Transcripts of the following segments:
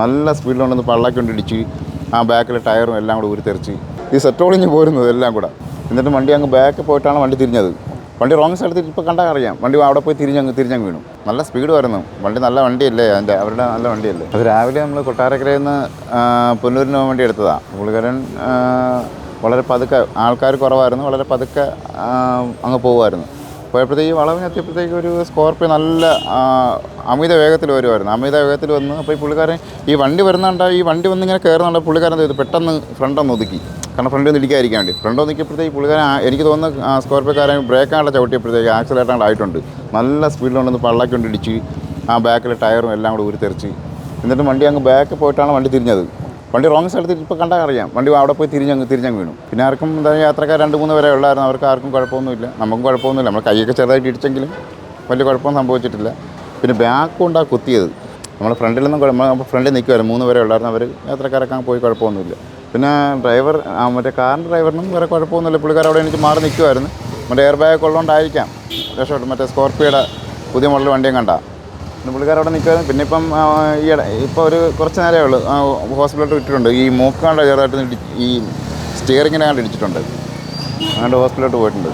നല്ല സ്പീഡിലുണ്ടെന്ന് പള്ളക്ക് കൊണ്ട് ഇടിച്ച് ആ ബാക്കിലെ ടയറും എല്ലാം കൂടെ ഊരി തെറിച്ച് ഈ സെറ്റോളിഞ്ഞ് പോരുന്നത് എല്ലാം കൂടെ. എന്നിട്ട് വണ്ടി അങ്ങ് ബാക്ക് പോയിട്ടാണ് വണ്ടി തിരിഞ്ഞത്. വണ്ടി റോങ് സ്ഥലത്ത് ഇപ്പോൾ കണ്ടാൽ അറിയാം. വണ്ടി അവിടെ പോയി തിരിഞ്ഞങ്ങ് തിരിഞ്ഞങ്ങ് വീണു. നല്ല സ്പീഡ് വരുന്നു. വണ്ടി നല്ല വണ്ടിയല്ലേ? അതിന്റെ അവരുടെ നല്ല വണ്ടിയല്ലേ? അത് രാവിലെ നമ്മൾ കൊട്ടാരക്കരയിൽ നിന്ന് പുല്ലൂരിന് വണ്ടി എടുത്തതാണ് പുള്ളിക്കാരൻ വളരെ പതുക്കെ ആൾക്കാർ കുറവായിരുന്നു. വളരെ പതുക്കെ അങ്ങ് പോകുമായിരുന്നു പോയപ്പോഴത്തേക്ക് വളവിനെത്തിയപ്പോഴത്തേക്ക് ഒരു സ്കോർപ്പിയോ നല്ല അമിത വേഗത്തിൽ വരുമായിരുന്നു അമിത വേഗത്തിൽ വന്ന് അപ്പോൾ ഈ പുള്ളിക്കാരൻ ഈ വണ്ടി വരുന്നുണ്ട് ഈ വണ്ടി വന്ന് ഇങ്ങനെ കയറുന്നുണ്ട് പുള്ളിക്കാരൻ ചെയ്തു? പെട്ടെന്ന് ഫ്രണ്ട് ഒന്ന് ഒതുക്കി. കാരണം ഫ്രണ്ട് ഒന്ന് ഇടിക്കാതിരിക്കാൻ വേണ്ടി. ഫ്രണ്ട് ഒന്നിക്കപ്പോഴത്തേക്ക് പുള്ളിക്കാരൻ എനിക്ക് തോന്നുന്നു സ്കോർപ്പിയോക്കാരൻ ബ്രേക്കാണ്ട് ചവിട്ടിയപ്പോഴത്തേക്ക് ആക്സിലേറ്റാണ്ട് ആയിട്ടുണ്ട്. നല്ല സ്പീഡിലുണ്ടെന്ന് പള്ളാക്കി കൊണ്ട് ഇടിച്ച് ആ ബാക്കിലെ ടയറും എല്ലാം കൂടെ ഊരി തെറിച്ച് എന്നിട്ട് വണ്ടി അങ്ങ് ബാക്ക് പോയിട്ടാണ് വണ്ടി തിരിഞ്ഞത്. വണ്ടി റോങ് സ്ഥലത്ത് ഇപ്പോൾ കണ്ടാൽ അറിയാം. വണ്ടി അവിടെ പോയി തിരിഞ്ഞങ്ങ് തിരിഞ്ഞങ്ങ് വീണു. പിന്നെ ആർക്കും എന്താ യാത്രക്കാർ രണ്ട് മൂന്ന് വരെ ഉള്ളായിരുന്നു. അവർക്ക് ആർക്കും കുഴപ്പമൊന്നുമില്ല. നമുക്കും കുഴപ്പമൊന്നുമില്ല. നമ്മൾ കൈയൊക്കെ ചെറുതായിട്ട് ഇടിച്ചെങ്കിലും വലിയ കുഴപ്പമൊന്നും സംഭവിച്ചിട്ടില്ല. പിന്നെ ബാക്ക് കൊണ്ടാണ് കുത്തിയത്. നമ്മൾ ഫ്രണ്ടിലൊന്നും കുഴപ്പം നമ്മൾ ഫ്രണ്ടിൽ നിൽക്കുമായിരുന്നു മൂന്ന് വരെ ഉള്ളായിരുന്നു. അവർ യാത്രക്കാരൊക്കെ പോയി കുഴപ്പമൊന്നുമില്ല. പിന്നെ ഡ്രൈവർ മറ്റേ കാറിന്റെ ഡ്രൈവറിനും വേറെ കുഴപ്പമൊന്നുമില്ല. പുള്ളിക്കാർ അവിടെ എനിക്ക് മാറി നിൽക്കുമായിരുന്നു മറ്റേ എയർ ബാഗ് ഉള്ളതുകൊണ്ടായിരിക്കാം രക്ഷപ്പെട്ടു. മറ്റേ സ്കോർപ്പിയോയുടെ പുതിയ മോഡൽ വണ്ടിയും കണ്ട. പിന്നെ പുള്ളിക്കാർ അവിടെ നിൽക്കുമായിരുന്നു പിന്നെ ഇപ്പം ഈ ഇപ്പോൾ ഒരു കുറച്ച് നേരമേ ഉള്ളൂ. ഹോസ്പിറ്റലിലോട്ട് ഇട്ടിട്ടുണ്ട് ഈ മൂക്കാണ്ട് ചെറുതായിട്ട് ഇടി- ഈ സ്റ്റിയറിങ്ങിനെ കണ്ട് ഇടിച്ചിട്ടുണ്ട്. അങ്ങോട്ട് ഹോസ്പിറ്റലിലോട്ട് പോയിട്ടുണ്ട്.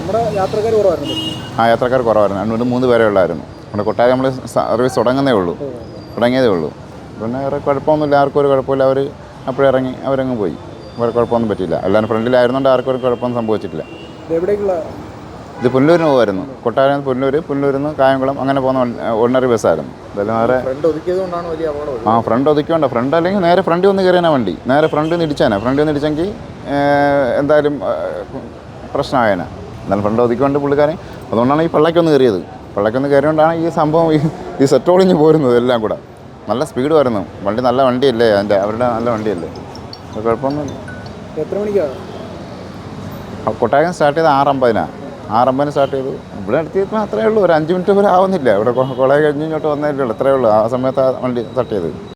ആ യാത്രക്കാർ കുറവായിരുന്നു. രണ്ട് മൂന്ന് പേരെ ഉള്ളായിരുന്നു. നമ്മുടെ കൊട്ടാരം നമ്മൾ സർവീസ് തുടങ്ങുന്നേ ഉള്ളൂ. തുടങ്ങിയതേ ഉള്ളൂ. പിന്നെ വേറെ കുഴപ്പമൊന്നുമില്ല. ആർക്കും ഒരു കുഴപ്പമില്ല. അവർ അപ്പോഴിറങ്ങി അവരങ്ങ് പോയി. വേറെ കുഴപ്പമൊന്നും പറ്റിയില്ല. എല്ലാവരും ഫ്രണ്ടിലായിരുന്നുകൊണ്ട് ആർക്കും ഒരു കുഴപ്പമൊന്നും സംഭവിച്ചിട്ടില്ല. എവിടേക്കുള്ള ഇത് പുല്ലൂരിന് പോകുമായിരുന്നു കൊട്ടാരം പുല്ലൂർ പുല്ലൂരിൽ നിന്ന് കായംകുളം അങ്ങനെ പോകുന്ന ഓർഡിനറി ബസ്സായിരുന്നു വേറെ ആ ഫ്രണ്ട് ഒതുക്കിയോണ്ട. ഫ്രണ്ട് അല്ലെങ്കിൽ നേരെ ഫ്രണ്ടിൽ ഒന്ന് കയറിയാണ് വണ്ടി. നേരെ ഫ്രണ്ടിൽ നിന്ന് ഇടിച്ചാനെ. ഫ്രണ്ടിൽ നിന്ന് ഇടിച്ചെങ്കിൽ എന്തായാലും പ്രശ്നമായേനെ. എന്നാലും ഫ്രണ്ട് ഒതുക്കിക്കൊണ്ട് പുള്ളിക്കാരൻ. അതുകൊണ്ടാണ് ഈ പള്ളക്കൊന്ന് കയറിയത്. പള്ളക്കൊന്ന് കയറിയോണ്ടാണ് ഈ സംഭവം ഈ ഈ സെറ്റോളിഞ്ഞ് പോരുന്നത് എല്ലാം കൂടെ. നല്ല സ്പീഡ് വരുന്നു വണ്ടി നല്ല വണ്ടിയല്ലേ? അതിന്റെ അവരുടെ നല്ല വണ്ടിയല്ലേ? അത് കുഴപ്പമൊന്നുമില്ല. എത്ര മണിക്കാണ്? ആ കൊട്ടാരം സ്റ്റാർട്ട് ചെയ്ത് ആറമ്പതിനാണ് ആറമ്പതിന് സ്റ്റാർട്ട് ചെയ്തു. ഇവിടെ അടുത്തിയപ്പോൾ മാത്രമേ ഉള്ളൂ. ഒരു അഞ്ച് മിനിറ്റ് പോലും ആവുന്നില്ല. ഇവിടെ കൊളയെ കഴിഞ്ഞ് ഇങ്ങോട്ട് വന്നതല്ലേ ഉള്ളൂ. അത്രയേ ഉള്ളൂ. ആ സമയത്ത് ആ വണ്ടി സ്റ്റാർട്ട് ചെയ്തത്.